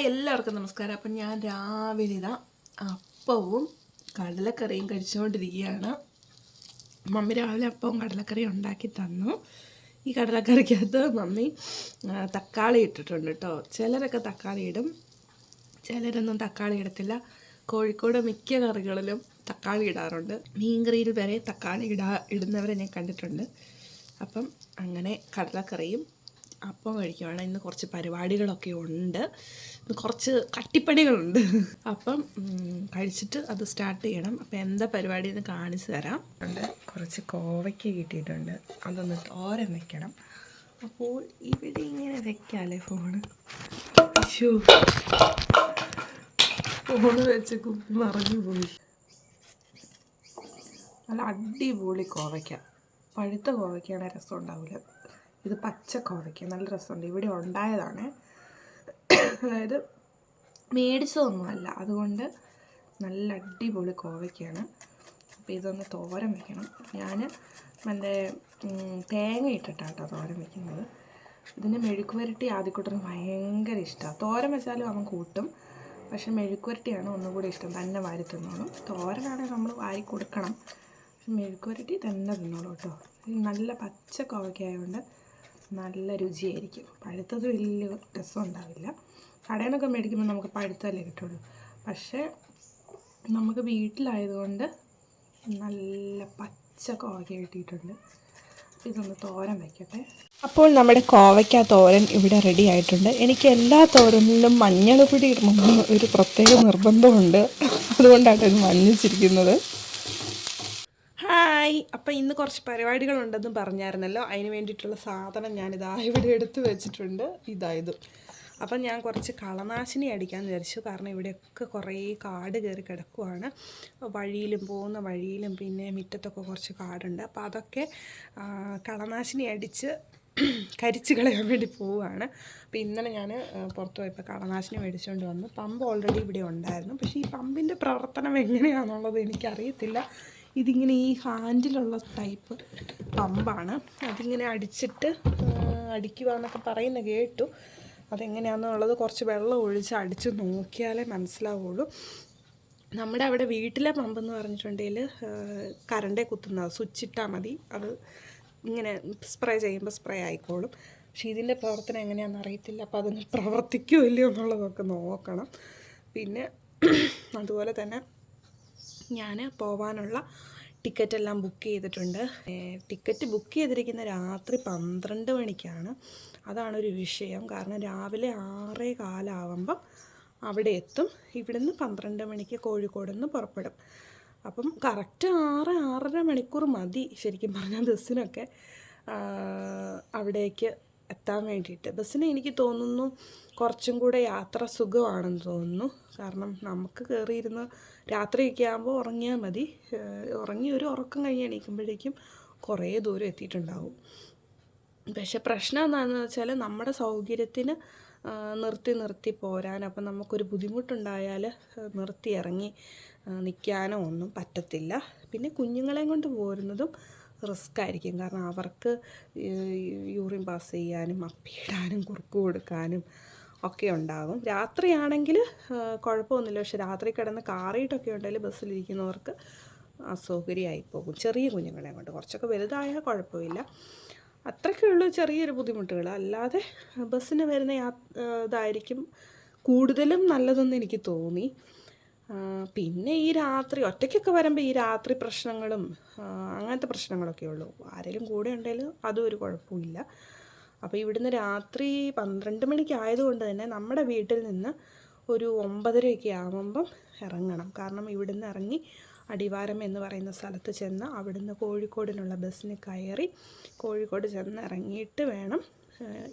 Hi എല്ലാവർക്കും നമസ്കാരം. അപ്പം ഞാൻ രാവിലെ ഇതാ അപ്പവും കടലക്കറിയും കഴിച്ചുകൊണ്ടിരിക്കുകയാണ് മമ്മി രാവിലെ അപ്പവും കടലക്കറിയും ഉണ്ടാക്കി തന്നു. ഈ കടലക്കറിക്കകത്ത് മമ്മി തക്കാളി ഇട്ടിട്ടുണ്ട് കേട്ടോ. ചിലരൊക്കെ തക്കാളി ഇടും. ചിലരൊന്നും തക്കാളി ഇടത്തില്ല. കോഴിക്കോട് മിക്ക കറികളിലും തക്കാളി ഇടാറുണ്ട്. മീൻകറിയിൽ വരെ തക്കാളി ഇടാ ഇടുന്നവരെ ഞാൻ കണ്ടിട്ടുണ്ട്. അപ്പം അങ്ങനെ കടലക്കറിയും അപ്പം കഴിക്കുവാണ് ഇന്ന് കുറച്ച് പരിപാടികളൊക്കെ ഉണ്ട്. ഇന്ന് കുറച്ച് കട്ടിപ്പണികളുണ്ട്. അപ്പം കഴിച്ചിട്ട് അത് സ്റ്റാർട്ട് ചെയ്യണം. അപ്പം എന്താ പരിപാടി എന്ന് കാണിച്ചു തരാം. കുറച്ച് കോവയ്ക്ക് കിട്ടിയിട്ടുണ്ട്. അതൊന്ന് തോരൻ വെക്കണം. അപ്പോൾ ഇവിടെ ഇങ്ങനെ വെക്കാല്ലേ ഫോണ് ഫോണ് വെച്ച് കുപ്പി മറിഞ്ഞു പോയി. നല്ല അടിപൊളി കോവയ്ക്ക. പഴുത്ത കോവയ്ക്കാണ് രസം ഉണ്ടാവില്ല ഇത് പച്ച കോവയ്ക്ക. നല്ല രസമുണ്ട്. ഇവിടെ ഉണ്ടായതാണ്. അതായത് മേടിച്ചതൊന്നുമല്ല. അതുകൊണ്ട് നല്ല അടിപൊളി കോവയ്ക്കാണ് അപ്പോൾ ഇതൊന്ന് തോരൻ വെക്കണം. ഞാൻ മറ്റേ തേങ്ങ ഇട്ടിട്ടാണ് കേട്ടോ തോരൻ വെക്കുന്നത്. ഇതിന് മെഴുക്കുവരട്ടി ആദ്യക്കൂട്ടന് ഭയങ്കര ഇഷ്ടമാണ് തോരൻ വെച്ചാലും അവൻ കൂട്ടും. പക്ഷെ മെഴുക്കുവരട്ടിയാണ് ഒന്നും ഒന്നുകൂടി ഇഷ്ടം. തന്നെ വാരി തിന്നോളും. തോരനാണെങ്കിൽ നമ്മൾ വാരി കൊടുക്കണം. പക്ഷെ മെഴുക്കുവരട്ടി തന്നെ തിന്നോളൂ കേട്ടോ. നല്ല പച്ച കോവയ്ക്കായതുകൊണ്ട് നല്ല രുചിയായിരിക്കും. പഴുത്തത് വലിയ രസം ഉണ്ടാവില്ല കടയിൽ നിന്നൊക്കെ മേടിക്കുമ്പോൾ നമുക്ക് പഴുത്തല്ലേ കിട്ടുള്ളൂ. പക്ഷേ നമുക്ക് വീട്ടിലായതുകൊണ്ട് നല്ല പച്ച കോവയ്ക്ക കിട്ടിയിട്ടുണ്ട്. ഇതൊന്ന് തോരൻ വയ്ക്കട്ടെ അപ്പോൾ നമ്മുടെ കോവയ്ക്ക തോരൻ ഇവിടെ റെഡി ആയിട്ടുണ്ട്. എനിക്ക് എല്ലാ തോരനിലും മഞ്ഞൾപ്പൊടി ഇടണമെന്ന് ഒരു പ്രത്യേക നിർബന്ധമുണ്ട്. അതുകൊണ്ടാണ് ഇത് മഞ്ഞിച്ചിരിക്കുന്നത്. അപ്പം ഇന്ന് കുറച്ച് പരിപാടികളുണ്ടെന്ന് പറഞ്ഞായിരുന്നല്ലോ. അതിന് വേണ്ടിയിട്ടുള്ള സാധനം ഞാനിതാ ഇവിടെ എടുത്ത് വെച്ചിട്ടുണ്ട്. ഇതായത് അപ്പം ഞാൻ കുറച്ച് കളനാശിനി അടിക്കാമെന്ന് വിചാരിച്ചു. കാരണം ഇവിടെയൊക്കെ കുറേ കാട് കയറി കിടക്കുവാണ്. വഴിയിലും പോകുന്ന വഴിയിലും പിന്നെ മുറ്റത്തൊക്കെ കുറച്ച് കാടുണ്ട്. അപ്പോൾ അതൊക്കെ കളനാശിനി അടിച്ച് കരിച്ച് കളയാൻ വേണ്ടി പോവുകയാണ്. അപ്പോൾ ഇന്നലെ ഞാൻ പുറത്ത് പോയപ്പോൾ കളനാശിനി മേടിച്ചുകൊണ്ട് വന്നു. പമ്പ് ഓൾറെഡി ഇവിടെ ഉണ്ടായിരുന്നു. പക്ഷേ ഈ പമ്പിന്റെ പ്രവർത്തനം എങ്ങനെയാണെന്നുള്ളത് എനിക്കറിയത്തില്ല. ഇതിങ്ങനെ ഈ ഹാൻഡിലുള്ള ടൈപ്പ് പമ്പാണ്. അതിങ്ങനെ അടിച്ചിട്ട് അടിക്കുക എന്നൊക്കെ പറയുന്ന കേട്ടു. അതെങ്ങനെയാണെന്നുള്ളത് കുറച്ച് വെള്ളം ഒഴിച്ച് അടിച്ച് നോക്കിയാലേ മനസ്സിലാവുള്ളൂ. നമ്മുടെ അവിടെ വീട്ടിലെ പമ്പ് എന്ന് പറഞ്ഞിട്ടുണ്ടെങ്കിൽ കറണ്ടേ കുത്തുന്നത് സ്വിച്ച് ഇട്ടാൽ മതി. അത് ഇങ്ങനെ സ്പ്രേ ചെയ്യുമ്പോൾ സ്പ്രേ ആയിക്കോളും. പക്ഷെ ഇതിന്റെ പ്രവർത്തനം എങ്ങനെയാണെന്ന് അറിയത്തില്ല. അപ്പോൾ അതൊന്ന് പ്രവർത്തിക്കുമോ ഇല്ലയോ എന്നുള്ളതൊക്കെ നോക്കണം. പിന്നെ അതുപോലെ തന്നെ ഞാൻ പോവാനുള്ള ടിക്കറ്റ് എല്ലാം ബുക്ക് ചെയ്തിട്ടുണ്ട്. ടിക്കറ്റ് ബുക്ക് ചെയ്തിരിക്കുന്ന രാത്രി പന്ത്രണ്ട് മണിക്കാണ്. അതാണ് ഒരു വിഷയം. കാരണം രാവിലെ ആറേ കാലാവുമ്പം അവിടെ എത്തും. ഇവിടുന്ന് പന്ത്രണ്ട് മണിക്ക് കോഴിക്കോട് നിന്ന് പുറപ്പെടും. അപ്പം കറക്റ്റ് ആറ് ആറര മണിക്കൂർ മതി ശരിക്കും പറഞ്ഞാൽ ബസ്സിനൊക്കെ. അവിടേക്ക് എത്താൻ വേണ്ടിയിട്ട്. ബസ്സിന് എനിക്ക് തോന്നുന്നു കുറച്ചും കൂടെ യാത്ര സുഖമാണെന്ന് തോന്നുന്നു. കാരണം നമുക്ക് കയറിയിരുന്ന് രാത്രിയൊക്കെ ആകുമ്പോൾ ഉറങ്ങിയാൽ മതി. ഉറങ്ങി ഒരു ഉറക്കം കഴിഞ്ഞ് എണീക്കുമ്പോഴേക്കും കുറേ ദൂരം എത്തിയിട്ടുണ്ടാവും. പക്ഷെ പ്രശ്നം എന്താണെന്ന് വെച്ചാൽ നമ്മുടെ സൗകര്യത്തിന് നിർത്തി നിർത്തി പോരാൻ അപ്പം നമുക്കൊരു ബുദ്ധിമുട്ടുണ്ടായാൽ നിർത്തി ഇറങ്ങി നിൽക്കാനോ ഒന്നും പറ്റത്തില്ല. പിന്നെ കുഞ്ഞുങ്ങളെയും കൊണ്ട് പോരുന്നതും റിസ്ക് ആയിരിക്കും കാരണം അവർക്ക് യൂറിൻ പാസ് ചെയ്യാനും അപ്പിയിടാനും കുറുക്ക് കൊടുക്കാനും ഒക്കെ ഉണ്ടാകും രാത്രിയാണെങ്കിൽ കുഴപ്പമൊന്നുമില്ല. പക്ഷെ രാത്രി കിടന്ന് കാറിയിട്ടൊക്കെ ഉണ്ടെങ്കിൽ ബസ്സിലിരിക്കുന്നവർക്ക് അസൗകര്യമായി പോകും. ചെറിയ കുഞ്ഞുങ്ങളെ കൊണ്ട്. കുറച്ചൊക്കെ വലുതായാൽ കുഴപ്പമില്ല. അത്രയ്ക്കേ ഉള്ളൂ ചെറിയൊരു ബുദ്ധിമുട്ടുകൾ. അല്ലാതെ ബസ്സിന് വരുന്ന യാ ഇതായിരിക്കും. കൂടുതലും നല്ലതെന്ന് എനിക്ക് തോന്നി. പിന്നെ ഈ രാത്രി ഒറ്റയ്ക്കൊക്കെ വരുമ്പോൾ ഈ രാത്രി പ്രശ്നങ്ങളും അങ്ങനത്തെ പ്രശ്നങ്ങളൊക്കെ ഉള്ളൂ. ആരെങ്കിലും കൂടെ ഉണ്ടെങ്കിൽ അതും ഒരു കുഴപ്പമില്ല അപ്പോൾ ഇവിടുന്ന് രാത്രി പന്ത്രണ്ട് മണിക്ക് ആയതുകൊണ്ട് തന്നെ നമ്മുടെ വീട്ടിൽ നിന്ന് ഒരു ഒമ്പതരയൊക്കെ ആകുമ്പം ഇറങ്ങണം കാരണം ഇവിടുന്ന് ഇറങ്ങി അടിവാരം എന്ന് പറയുന്ന സ്ഥലത്ത് ചെന്ന് അവിടുന്ന് കോഴിക്കോടിനുള്ള ബസ്സിന് കയറി കോഴിക്കോട് ചെന്ന് ഇറങ്ങിയിട്ട് വേണം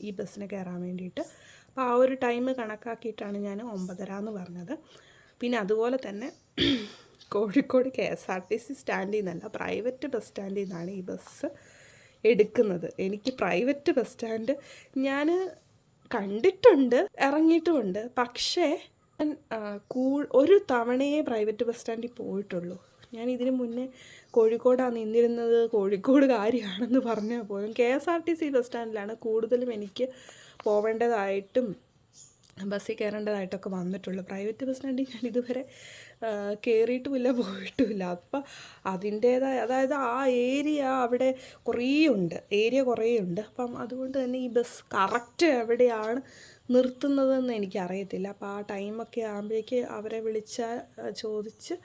ഈ ബസ്സിന് കയറാൻ വേണ്ടിയിട്ട്. അപ്പോൾ ആ ഒരു ടൈം കണക്കാക്കിയിട്ടാണ് ഞാൻ ഒമ്പതര എന്ന് പറഞ്ഞത്. പിന്നെ അതുപോലെ തന്നെ Kozhikode K S R T C സ്റ്റാൻഡിൽ നിന്നല്ല പ്രൈവറ്റ് ബസ് സ്റ്റാൻഡിൽ നിന്നാണ് ഈ ബസ് എടുക്കുന്നത്. എനിക്ക് പ്രൈവറ്റ് ബസ് സ്റ്റാൻഡ് ഞാൻ കണ്ടിട്ടുണ്ട് ഇറങ്ങിയിട്ടുമുണ്ട്. പക്ഷേ കൂ ഒരു തവണയേ പ്രൈവറ്റ് ബസ് സ്റ്റാൻഡിൽ പോയിട്ടുള്ളൂ. ഞാൻ ഇതിനു മുന്നേ കോഴിക്കോടാണ് നിന്നിരുന്നത് കോഴിക്കോട് കാര്യമാണെന്ന് പറഞ്ഞാൽ പോലും K S R T C bus സ്റ്റാൻഡിലാണ് കൂടുതലും എനിക്ക് പോവേണ്ടതായിട്ടും ബസ്സിൽ കയറേണ്ടതായിട്ടൊക്കെ വന്നിട്ടുള്ളൂ. പ്രൈവറ്റ് ബസ്സിനാണെങ്കിൽ ഞാൻ ഇതുവരെ കയറിയിട്ടുമില്ല പോയിട്ടുമില്ല. അപ്പം അതിന്റേതായ അതായത് ആ ഏരിയ അവിടെ കുറേ ഉണ്ട് ഏരിയ കുറേ ഉണ്ട് അപ്പം അതുകൊണ്ട് തന്നെ ഈ ബസ് കറക്റ്റ് എവിടെയാണ് നിർത്തുന്നതെന്ന് എനിക്കറിയത്തില്ല. അപ്പോൾ ആ ടൈമൊക്കെ ആകുമ്പോഴേക്ക് അവരെ വിളിച്ച ചോദിച്ച്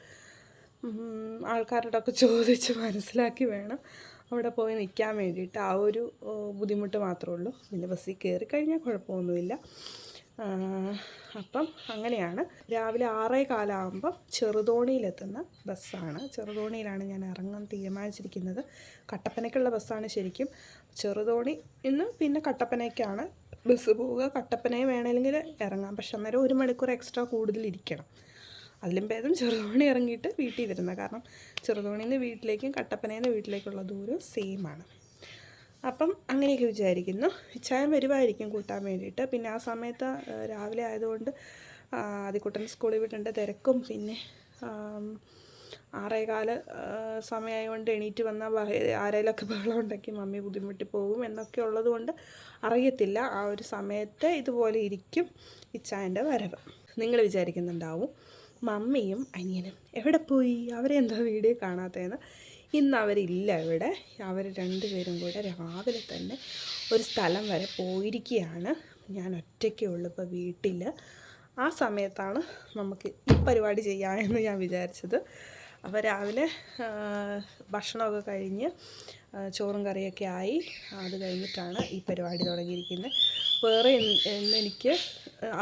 ആൾക്കാരോടൊക്കെ ചോദിച്ച് മനസ്സിലാക്കി വേണം അവിടെ പോയി നിൽക്കാൻ വേണ്ടിയിട്ട്. ആ ഒരു ബുദ്ധിമുട്ട് മാത്രമേ ഉള്ളൂ. പിന്നെ ബസ്സിൽ കയറി കഴിഞ്ഞാൽ കുഴപ്പമൊന്നുമില്ല. അപ്പം അങ്ങനെയാണ്. രാവിലെ ആറേ കാലാകുമ്പം ചെറുതോണിയിലെത്തുന്ന ബസ്സാണ്. ചെറുതോണിയിലാണ് ഞാൻ ഇറങ്ങാൻ തീരുമാനിച്ചിരിക്കുന്നത്. കട്ടപ്പനയ്ക്കുള്ള ബസ്സാണ് ശരിക്കും. ചെറുതോണി ഇന്ന് പിന്നെ കട്ടപ്പനയ്ക്കാണ് ബസ് പോവുക. കട്ടപ്പനയെ വേണമെങ്കിൽ ഇറങ്ങാം. പക്ഷെ അന്നേരം ഒരു മണിക്കൂർ എക്സ്ട്രാ കൂടുതൽ ഇരിക്കണം. അതിലും ഭേദം ചെറുതോണി ഇറങ്ങിയിട്ട് വീട്ടിൽ വരുന്ന കാരണം ചെറുതോണിയിൽ നിന്ന് വീട്ടിലേക്കും കട്ടപ്പനയിൽ നിന്ന് വീട്ടിലേക്കുള്ള ദൂരം സെയിമാണ് അപ്പം അങ്ങനെയൊക്കെ വിചാരിക്കുന്നു. ചായം വരുമായിരിക്കും കൂട്ടാൻ വേണ്ടിയിട്ട്. പിന്നെ ആ സമയത്ത് രാവിലെ ആയതുകൊണ്ട് ആദ്യക്കുട്ടൻ സ്കൂളിൽ വിടേണ്ട തിരക്കും. പിന്നെ ആറേകാൽ സമയമായതുകൊണ്ട് എണീറ്റ് വന്നാൽ ആരേലൊക്കെ ബഹളം ഉണ്ടാക്കി മമ്മി ബുദ്ധിമുട്ടി പോകും എന്നൊക്കെ ഉള്ളതുകൊണ്ട് അറിയത്തില്ല. ആ ഒരു സമയത്ത് ഇതുപോലെ ഇരിക്കും ഇച്ചായന്റെ വരവ്. നിങ്ങൾ വിചാരിക്കുന്നുണ്ടാവും മമ്മിയും അനിയനും എവിടെ പോയി? അവരെന്താ വീഡിയോ കാണാത്തതെന്ന്? ഇന്ന് അവരില്ല ഇവിടെ. അവർ രണ്ടുപേരും കൂടെ രാവിലെ തന്നെ ഒരു സ്ഥലം വരെ പോയിരിക്കുകയാണ്. ഞാൻ ഒറ്റയ്ക്കേ ഉള്ളൂ ഇപ്പോൾ വീട്ടിൽ ആ സമയത്താണ് നമുക്ക് ഈ പരിപാടി ചെയ്യാമെന്ന് ഞാൻ വിചാരിച്ചത്. അപ്പോൾ രാവിലെ ഭക്ഷണമൊക്കെ കഴിഞ്ഞ് ചോറും കറിയൊക്കെ ആയി. അത് കഴിഞ്ഞിട്ടാണ് ഈ പരിപാടി തുടങ്ങിയിരിക്കുന്നത്. വേറെ ഇന്ന് എനിക്ക്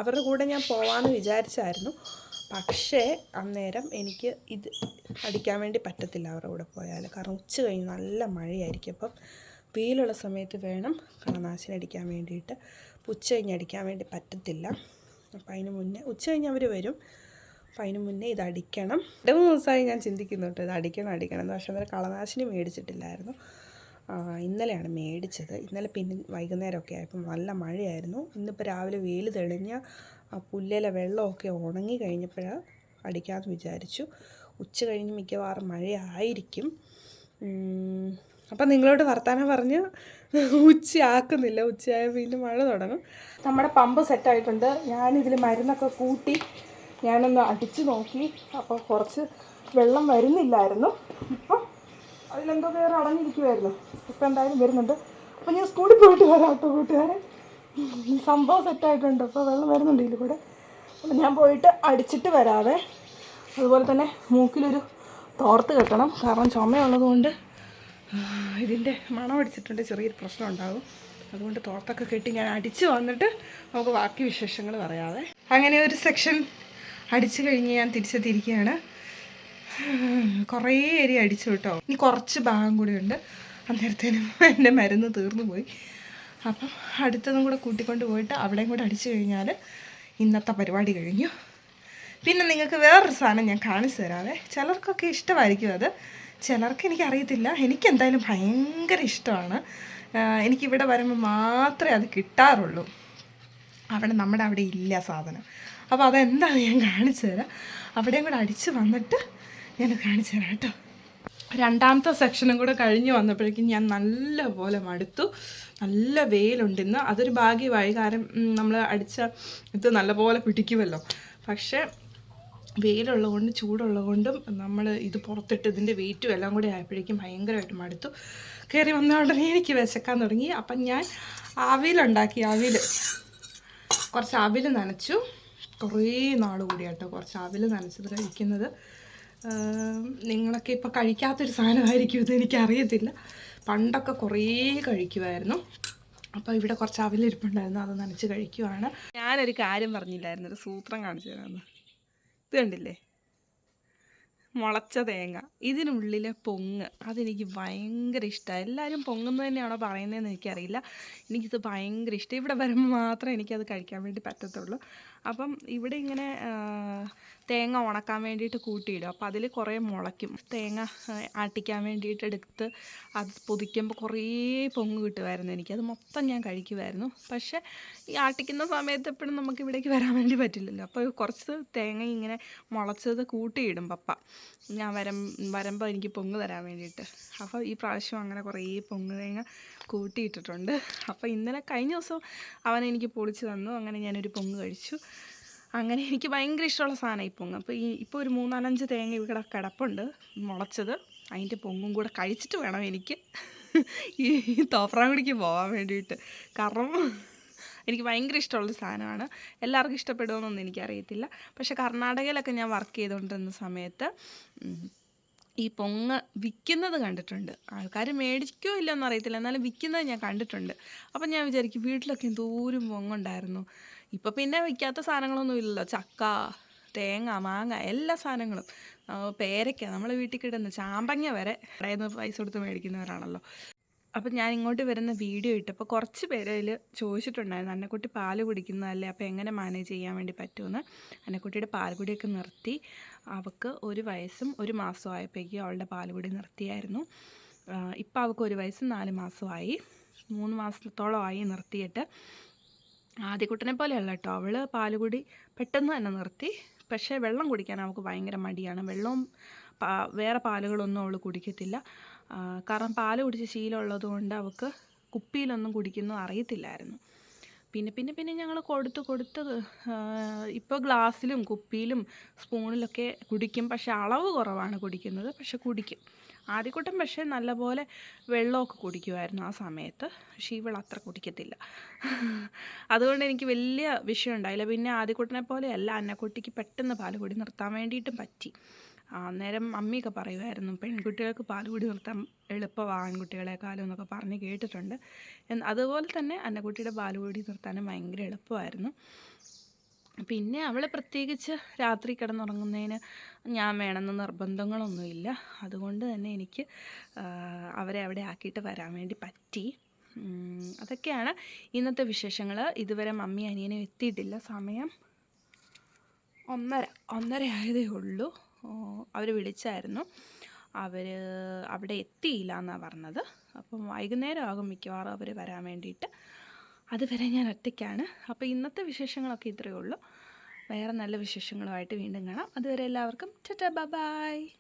അവരുടെ കൂടെ ഞാൻ പോകാമെന്ന് വിചാരിച്ചായിരുന്നു. പക്ഷേ അന്നേരം എനിക്ക് ഇത് അടിക്കാൻ വേണ്ടി പറ്റത്തില്ല അവരുടെ കൂടെ പോയാൽ കാരണം ഉച്ച കഴിഞ്ഞ് നല്ല മഴയായിരിക്കും. അപ്പം വെയിലുള്ള സമയത്ത് വേണം കളനാശിനി അടിക്കാൻ വേണ്ടിയിട്ട്. ഉച്ച കഴിഞ്ഞ് അടിക്കാൻ വേണ്ടി പറ്റത്തില്ല. അപ്പം അതിന് മുന്നേ ഉച്ച കഴിഞ്ഞ് അവർ വരും. അപ്പം അതിന് മുന്നേ ഇത് അടിക്കണം. രണ്ട് മൂന്ന് ദിവസമായി ഞാൻ ചിന്തിക്കുന്നുണ്ട് ഇത് അടിക്കണം അടിക്കണം എന്ന്. പക്ഷേ അന്നേരം കളനാശിനി മേടിച്ചിട്ടില്ലായിരുന്നു. ഇന്നലെയാണ് മേടിച്ചത്. ഇന്നലെ പിന്നെ വൈകുന്നേരമൊക്കെ ആയപ്പം നല്ല മഴയായിരുന്നു. ഇന്നിപ്പോൾ രാവിലെ വെയിൽ തെളിഞ്ഞ ആ പുല്ലിലെ വെള്ളമൊക്കെ ഉണങ്ങി കഴിഞ്ഞപ്പോഴാണ് അടിക്കാമെന്ന് വിചാരിച്ചു. ഉച്ച കഴിഞ്ഞ് മിക്കവാറും മഴയായിരിക്കും. അപ്പം നിങ്ങളോട് വർത്തമാനം പറഞ്ഞ് ഉച്ചയാക്കുന്നില്ല. ഉച്ചയായ പിന്നെ മഴ തുടങ്ങും. നമ്മുടെ പമ്പ് സെറ്റായിട്ടുണ്ട്. ഞാനിതിൽ മരുന്നൊക്കെ കൂട്ടി ഞാനൊന്ന് അടിച്ചു നോക്കി. അപ്പോൾ കുറച്ച് വെള്ളം വരുന്നില്ലായിരുന്നു. ഇപ്പം അതിലെന്തോ കയറി അടഞ്ഞിരിക്കുമായിരുന്നു ഇപ്പം എന്തായാലും വരുന്നുണ്ട്. അപ്പം ഞാൻ സ്കൂളിൽ പോയിട്ട് വരാം കേട്ടോ കൂട്ടുകാരെ. സംഭവം സെറ്റായിട്ടുണ്ട്. അപ്പോൾ വെള്ളം വരുന്നുണ്ട് ഇതിൽ കൂടെ. അപ്പോൾ ഞാൻ പോയിട്ട് അടിച്ചിട്ട് വരാവേ. അതുപോലെ തന്നെ മൂക്കിലൊരു തോർത്ത് കെട്ടണം. കാരണം ചുമയുള്ളതുകൊണ്ട് ഇതിന്റെ മണം അടിച്ചിട്ടുണ്ട്. ചെറിയൊരു പ്രശ്നം ഉണ്ടാകും. അതുകൊണ്ട് തോർത്തൊക്കെ കെട്ടി ഞാൻ അടിച്ച് വന്നിട്ട് നമുക്ക് ബാക്കി വിശേഷങ്ങൾ പറയാതെ അങ്ങനെ ഒരു സെക്ഷൻ അടിച്ചു കഴിഞ്ഞ് ഞാൻ തിരിച്ചെത്തിയിരിക്കുകയാണ്. കുറേ ഏരിയ അടിച്ചു കേട്ടോ. ഇനി കുറച്ച് ഭാഗം കൂടി ഉണ്ട്. അന്നേരത്തേനും എന്റെ മരുന്ന് തീർന്നു പോയി. അപ്പം അടുത്തതും കൂടെ കൂട്ടിക്കൊണ്ട് പോയിട്ട് അവിടെയും കൂടെ അടിച്ചു കഴിഞ്ഞാൽ ഇന്നത്തെ പരിപാടി കഴിഞ്ഞു. പിന്നെ നിങ്ങൾക്ക് വേറൊരു സാധനം ഞാൻ കാണിച്ചു തരാവേ. ചിലർക്കൊക്കെ ഇഷ്ടമായിരിക്കും അത്. ചിലർക്ക് എനിക്കറിയത്തില്ല. എനിക്കെന്തായാലും ഭയങ്കര ഇഷ്ടമാണ്. എനിക്കിവിടെ വരുമ്പോൾ മാത്രമേ അത് കിട്ടാറുള്ളൂ. അവിടെ നമ്മുടെ അവിടെ ഇല്ല സാധനം. അപ്പോൾ അതെന്താണെന്ന് ഞാൻ കാണിച്ചു തരാം. അവിടെയും കൂടെ അടിച്ച് വന്നിട്ട് ഞാൻ കാണിച്ചു തരാം കേട്ടോ. രണ്ടാമത്തെ സെക്ഷനും കൂടെ കഴിഞ്ഞ് വന്നപ്പോഴേക്കും ഞാൻ നല്ല പോലെ മടുത്തു. നല്ല വെയിലുണ്ട് ഇന്ന്. അതൊരു ഭാഗ്യമായി. കാരണം നമ്മൾ അടിച്ച ഇത് നല്ലപോലെ പിടിക്കുമല്ലോ. പക്ഷേ വെയിലുള്ളതുകൊണ്ടും ചൂടുള്ളതുകൊണ്ടും ചൂടുള്ളത് കൊണ്ടും നമ്മൾ ഇത് പുറത്തിട്ട് ഇതിന്റെ വെയിറ്റും എല്ലാം കൂടി ആയപ്പോഴേക്കും ഭയങ്കരമായിട്ട് മടുത്തു. കയറി വന്ന ഉടനെ എനിക്ക് വിശക്കാൻ തുടങ്ങി. അപ്പം ഞാൻ അവിലുണ്ടാക്കി. അവിൽ കുറച്ച് അവിൽ നനച്ചു. കുറേ നാൾ കൂടി കേട്ടോ കുറച്ച് അവിൽ നനച്ചത് കഴിക്കുന്നത് നിങ്ങളൊക്കെ ഇപ്പോൾ കഴിക്കാത്തൊരു സാധനമായിരിക്കും ഇത് എനിക്കറിയത്തില്ല. പണ്ടൊക്കെ കുറേ കഴിക്കുമായിരുന്നു അപ്പോൾ ഇവിടെ കുറച്ച് അവലിരിപ്പുണ്ടായിരുന്നു അത് നനച്ച് കഴിക്കുവാണ്. ഞാനൊരു കാര്യം പറഞ്ഞില്ലായിരുന്നു ഒരു സൂത്രം കാണിച്ചു തരാമെന്ന് ഇത് കണ്ടില്ലേ? മുളച്ച തേങ്ങ. ഇതിനുള്ളിലെ പൊങ്ങ് അതെനിക്ക് ഭയങ്കര ഇഷ്ടമാണ് എല്ലാവരും പൊങ്ങുന്നത് തന്നെയാണോ പറയുന്നതെന്ന് എനിക്കറിയില്ല. എനിക്കിത് ഭയങ്കര ഇഷ്ടം. ഇവിടെ വരുമ്പോൾ മാത്രമേ എനിക്കത് കഴിക്കാൻ വേണ്ടി പറ്റത്തുള്ളൂ. അപ്പം ഇവിടെ ഇങ്ങനെ തേങ്ങ ഉണക്കാൻ വേണ്ടിയിട്ട് കൂട്ടിയിടും. അപ്പോൾ അതിൽ കുറേ മുളയ്ക്കും. തേങ്ങ ആട്ടിക്കാൻ വേണ്ടിയിട്ട് എടുത്ത് അത് പൊതിക്കുമ്പോൾ കുറേ പൊങ്ങ് കിട്ടുമായിരുന്നു എനിക്ക്. അത് മൊത്തം ഞാൻ കഴിക്കുമായിരുന്നു പക്ഷേ ഈ ആട്ടിക്കുന്ന സമയത്ത് എപ്പോഴും നമുക്ക് ഇവിടേക്ക് വരാൻ വേണ്ടി പറ്റില്ലല്ലോ. അപ്പോൾ കുറച്ച് തേങ്ങ ഇങ്ങനെ മുളച്ചത് കൂട്ടിയിടും പപ്പ. ഞാൻ വരം വരുമ്പോൾ എനിക്ക് പൊങ്ങ് തരാൻ വേണ്ടിയിട്ട്. അപ്പോൾ ഈ പ്രാവശ്യം അങ്ങനെ കുറേ പൊങ്ങ് തേങ്ങ കൂട്ടിയിട്ടിട്ടുണ്ട്. അപ്പോൾ ഇന്നലെ കഴിഞ്ഞ ദിവസം അവൻ എനിക്ക് പൊളിച്ച് തന്നു. അങ്ങനെ ഞാനൊരു പൊങ്ങ് കഴിച്ചു. അങ്ങനെ എനിക്ക് ഭയങ്കര ഇഷ്ടമുള്ള സാധനം ഈ പൊങ്ങ്. അപ്പോൾ ഈ ഇപ്പോൾ ഒരു മൂന്നാലഞ്ച് തേങ്ങ ഇവിടെ കിടപ്പുണ്ട് മുളച്ചത്. അതിന്റെ പൊങ്ങും കൂടെ കഴിച്ചിട്ട് വേണം എനിക്ക് ഈ തോപ്രാങ്കുടിക്ക് പോകാൻ വേണ്ടിയിട്ട്. കാരണം എനിക്ക് ഭയങ്കര ഇഷ്ടമുള്ള സാധനമാണ്. എല്ലാവർക്കും ഇഷ്ടപ്പെടുമെന്നൊന്നും എനിക്കറിയത്തില്ല. പക്ഷേ കർണാടകയിലൊക്കെ ഞാൻ വർക്ക് ചെയ്തുകൊണ്ടിരുന്ന സമയത്ത് ഈ പൊങ്ങ വിൽക്കുന്നത് കണ്ടിട്ടുണ്ട്. ആൾക്കാർ മേടിക്കോ ഇല്ലെന്ന് അറിയത്തില്ല എന്നാലും വിൽക്കുന്നത് ഞാൻ കണ്ടിട്ടുണ്ട്. അപ്പം ഞാൻ വിചാരിക്കും വീട്ടിലൊക്കെ എന്തോരം പൊങ്ങുണ്ടായിരുന്നു. ഇപ്പം പിന്നെ വിൽക്കാത്ത സാധനങ്ങളൊന്നും ഇല്ലല്ലോ. ചക്ക തേങ്ങ മാങ്ങ എല്ലാ സാധനങ്ങളും. പേരയ്ക്ക നമ്മൾ വീട്ടിൽ കിട്ടുന്ന ചാമ്പങ്ങ വരെ കടയിൽ നിന്ന് പൈസ കൊടുത്ത് മേടിക്കുന്നവരാണല്ലോ അപ്പം ഞാൻ ഇങ്ങോട്ട് വരുന്ന വീഡിയോ ഇട്ടപ്പോൾ കുറച്ച് പേര് അതിൽ ചോദിച്ചിട്ടുണ്ടായിരുന്നു അന്നക്കുട്ടി പാൽ കുടിക്കുന്നതല്ലേ? അപ്പോൾ എങ്ങനെ മാനേജ് ചെയ്യാൻ വേണ്ടി പറ്റുമെന്ന്? അന്നക്കുട്ടിയുടെ പാൽകുടിയൊക്കെ നിർത്തി. അവൾക്ക് ഒരു വയസ്സും ഒരു മാസവും ആയപ്പോഴേക്കും അവളുടെ പാലുകുടി നിർത്തിയായിരുന്നു. ഇപ്പോൾ അവൾക്ക് ഒരു വയസ്സും നാല് മാസമായി മൂന്ന് മാസത്തോളമായി നിർത്തിയിട്ട്. ആദ്യക്കുട്ടനെ പോലെയല്ല കേട്ടോ അവൾ പാലുകുടി പെട്ടെന്ന് തന്നെ നിർത്തി. പക്ഷേ വെള്ളം കുടിക്കാൻ അവൾക്ക് ഭയങ്കര മടിയാണ്. വെള്ളവും വേറെ പാലുകളൊന്നും അവൾ കുടിക്കത്തില്ല. കാരണം പാൽ കുടിച്ച് ശീലമുള്ളത് കൊണ്ട് അവൾക്ക് കുപ്പിയിലൊന്നും കുടിക്കുന്നു അറിയത്തില്ലായിരുന്നു. പിന്നെ പിന്നെ പിന്നെ ഞങ്ങൾ കൊടുത്ത് കൊടുത്ത് ഇപ്പോൾ ഗ്ലാസ്സിലും കുപ്പിയിലും സ്പൂണിലൊക്കെ കുടിക്കും. പക്ഷെ അളവ് കുറവാണ് കുടിക്കുന്നത്. പക്ഷെ കുടിക്കും. ആദ്യക്കൂട്ടം പക്ഷേ നല്ലപോലെ വെള്ളമൊക്കെ കുടിക്കുമായിരുന്നു ആ സമയത്ത്. പക്ഷേ ഇവൾ അത്ര കുടിക്കത്തില്ല. അതുകൊണ്ട് എനിക്ക് വലിയ വിഷയം ഉണ്ടായില്ല. പിന്നെ ആദ്യക്കുട്ടനെ പോലെയല്ല. അന്നക്കുട്ടിക്ക് പെട്ടെന്ന് പാൽ കൂടി നിർത്താൻ വേണ്ടിയിട്ടും പറ്റി. അന്നേരം അമ്മിയൊക്കെ പറയുമായിരുന്നു പെൺകുട്ടികൾക്ക് പാലുകൂടി നിർത്താൻ എളുപ്പമാണ് ആൺകുട്ടികളെക്കാളും എന്നൊക്കെ പറഞ്ഞ് കേട്ടിട്ടുണ്ട്. അതുപോലെ തന്നെ അന്നക്കുട്ടിയുടെ പാലുകൂടി നിർത്താനും ഭയങ്കര എളുപ്പമായിരുന്നു. പിന്നെ അവൾ പ്രത്യേകിച്ച് രാത്രി കിടന്നുറങ്ങുന്നതിന് ഞാൻ വേണമെന്ന് നിർബന്ധങ്ങളൊന്നുമില്ല. അതുകൊണ്ട് തന്നെ എനിക്ക് അവരെ അവിടെ ആക്കിയിട്ട് വരാൻ വേണ്ടി പറ്റി. അതൊക്കെയാണ് ഇന്നത്തെ വിശേഷങ്ങൾ ഇതുവരെ മമ്മി അനിയനും എത്തിയിട്ടില്ല. സമയം ഒന്നര ഒന്നര ആയതേ ഉള്ളൂ. അവർ വിളിച്ചായിരുന്നു. അവർ അവിടെ എത്തിയില്ല എന്നാണ് പറഞ്ഞത്. അപ്പം വൈകുന്നേരം ആകും മിക്കവാറും അവർ വരാൻ വേണ്ടിയിട്ട്. അതുവരെ ഞാൻ ഒറ്റയ്ക്കാണ്. അപ്പോൾ ഇന്നത്തെ വിശേഷങ്ങളൊക്കെ ഇത്രയേ ഉള്ളൂ. വേറെ നല്ല വിശേഷങ്ങളുമായിട്ട് വീണ്ടും കാണാം. അതുവരെ എല്ലാവർക്കും ചറ്റാ ബൈ.